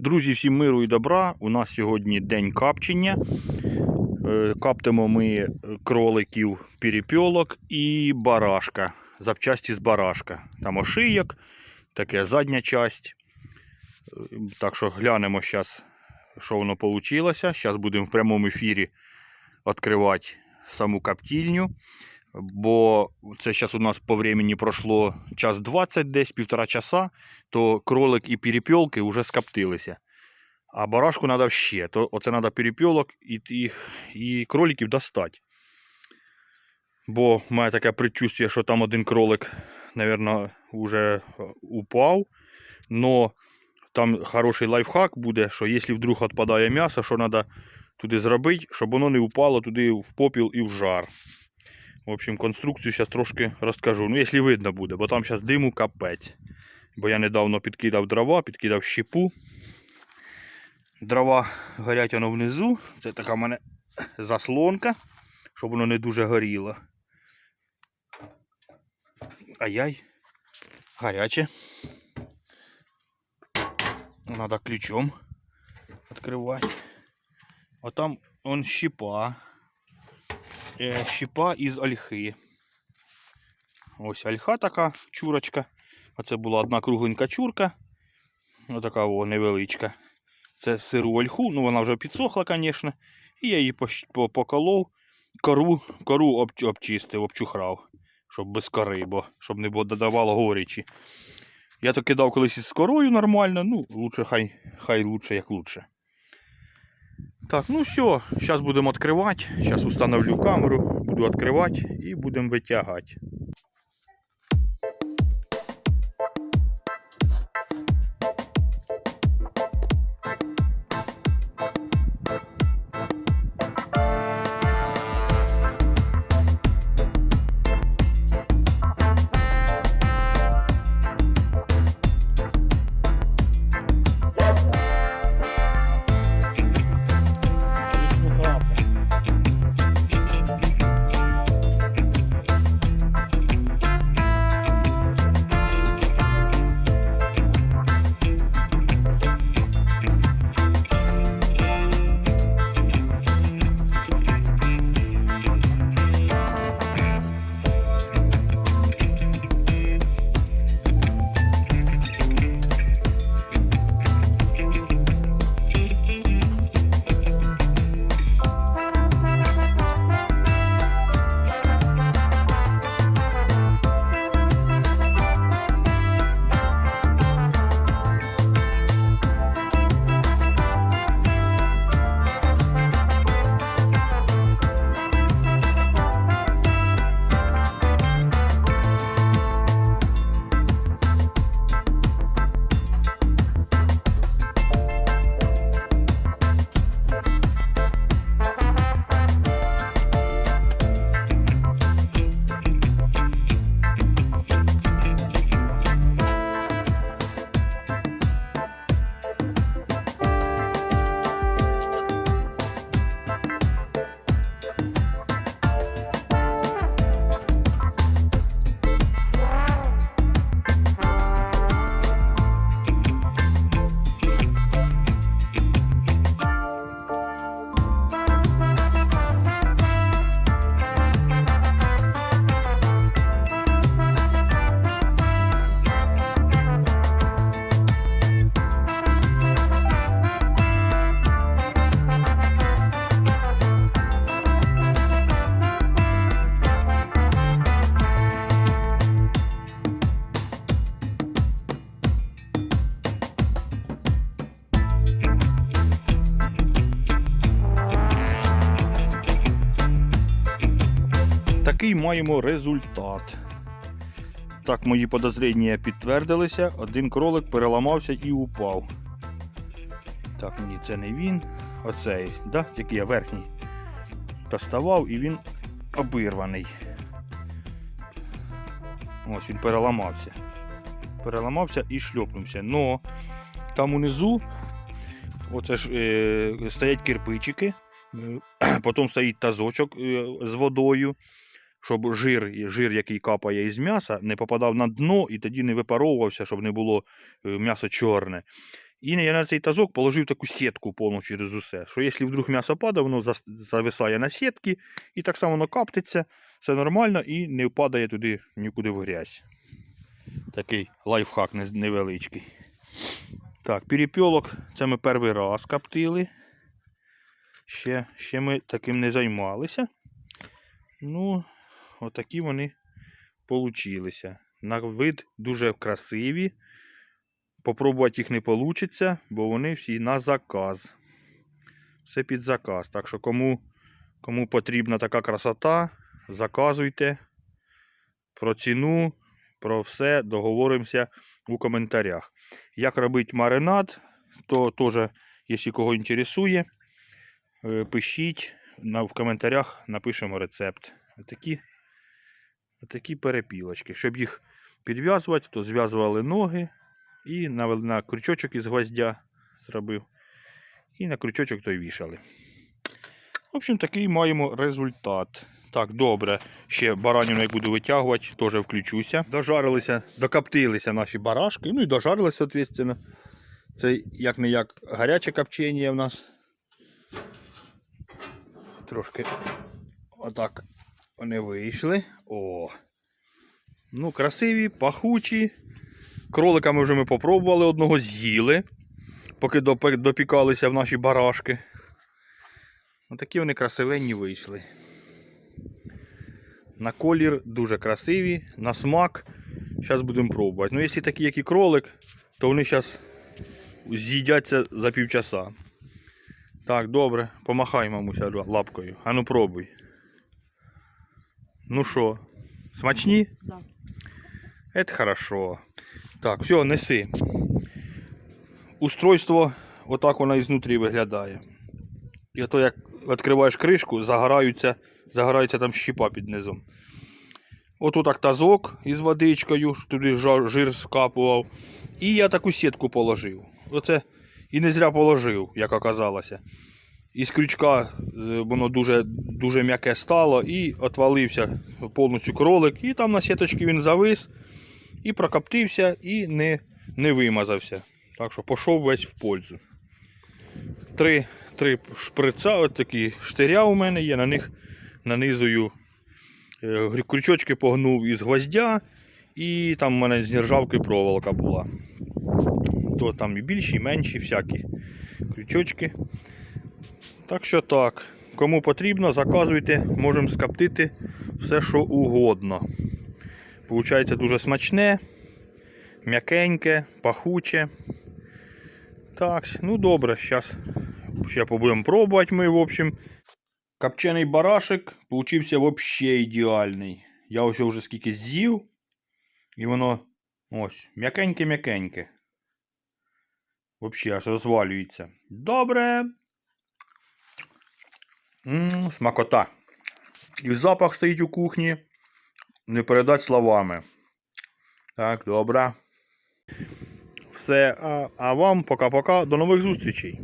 Друзі, всім миру і добра. У нас сьогодні день капчення. Е, Каптимо ми кроликів перепьолок і барашка. Запчасті з барашка. Там ошийок, таке задня часть. Е, Так що глянемо зараз, що воно вийшло. Зараз будемо в прямому ефірі відкривати саму каптільню. Бо це зараз у нас по времени пройшло час 20, десь півтора часа, то кролик і перепілки вже скоптилися. А барашку треба ще. То оце треба перепілок і, і, і кроликів достати. Бо в мене таке предчувствие, що там один кролик, мабуть, вже упав. Но там хороший лайфхак буде, що якщо вдруг відпадає м'ясо, що треба туди зробити, щоб воно не упало туди в попіл і в жар. В общем, конструкцію зараз трошки розкажу. Ну, якщо видно буде, бо там зараз диму капець. Бо я недавно підкидав дрова, підкидав щепу. Дрова горять воно внизу. Це така в мене заслонка, щоб воно не дуже горіло. Ай-яй, гаряче. Надо ключом відкривати. А там он щепа. Е, щепа із ольхи. Ось ольха така чурочка. Оце була одна кругленька чурка. Отака о, невеличка. Це сиру ольху, ну вона вже підсохла, звісно. І я її поколов, кору, кору об, обчистив, обчухрав, щоб без кори, бо щоб не додавало горечі. Я то кидав колись із корою нормально, ну, лучше хай, хай лучше, як лучше. Так, ну все, зараз будемо відкривати. Зараз установлю камеру, буду відкривати і будемо витягати. Такий маємо результат. Так, мої подозріння підтвердилися. Один кролик переламався і упав. Так, ні, це не він. Оцей, да? який я верхній. Доставав і він обірваний. Ось він переламався. Переламався і шльопнувся. Но там унизу оце ж, е, стоять кирпичики, е, потім стоїть тазочок е, з водою щоб жир, жир, який капає із м'яса, не попадав на дно і тоді не випаровувався, щоб не було е, м'ясо чорне. І я на цей тазок положив таку сітку повну через усе. Що якщо вдруг м'ясо падає, воно зависає на сітки, і так само воно каптиться, все нормально і не впадає туди нікуди в грязь. Такий лайфхак невеличкий. Так, перепілок це ми перший раз коптили. Ще, ще ми таким не займалися. Ну, отакі вони получилися. На вид дуже красиві. Попробувати їх не вийде, бо вони всі на заказ. Все під заказ. Так що кому, кому потрібна така красота, заказуйте. Про ціну, про все договоримося у коментарях. Як робити маринад, то теж, якщо кого інтересує, е, пишіть в коментарях, напишемо рецепт. Отакі, отакі перепілочки. Щоб їх підв'язувати, то зв'язували ноги і на, на крючочок із гвоздя зробив. І на крючочок той вішали. В общем, такий маємо результат. Так, добре. Ще баранину як буду витягувати, теж включуся. Дожарилися, докоптилися наші барашки. Ну і дожарилися, соответственно. Це як не як гаряче копчення в нас. Трошки отак вони вийшли. О. Ну, красиві, пахучі. Кроликами вже ми попробували, одного з'їли, поки допікалися в наші барашки. Отакі вони красивенні вийшли. На колір дуже красиві, на смак. Зараз будемо пробувати. Ну, якщо такі, як і кролик, то вони зараз з'їдяться за півчаса. Так, добре, помахай, мамуся, лапкою. Ану пробуй. Ну що, смачні? Да. Это хорошо. Так, все, неси. Устройство, отак воно ізнутрі виглядає. І то як відкриваєш кришку, загораються, загорається там щіпа під низом. Отут так тазок із водичкою, туди жир скапував. І я таку сітку положив. Оце і не зря положив, як оказалося. Із крючка воно дуже, дуже м'яке стало і отвалився повністю кролик. І там на сіточці він завис і прокоптився, і не, не вимазався. Так що пішов весь в пользу. Три, три шприца, от такі штиря у мене є, на них нанизую е, крючочки погнув із гвоздя, і там у мене з нержавки проволока була. То там і більші, і менші всякі крючочки. Так що так. Кому потрібно, заказуйте, можемо скоптити все, що угодно. Получається дуже смачне, м'якеньке, пахуче. Так, ну добре, зараз ще побудемо пробувати ми, в общем. Копчений барашек получився взагалі ідеальний. Я ось вже скільки з'їв. І воно ось м'якеньке-м'якеньке. Взагалі аж розвалюється. Добре. М, смакота. І запах стоїть у кухні. Не передать словами. Так, добре. Все. А вам пока-пока. До нових зустрічей.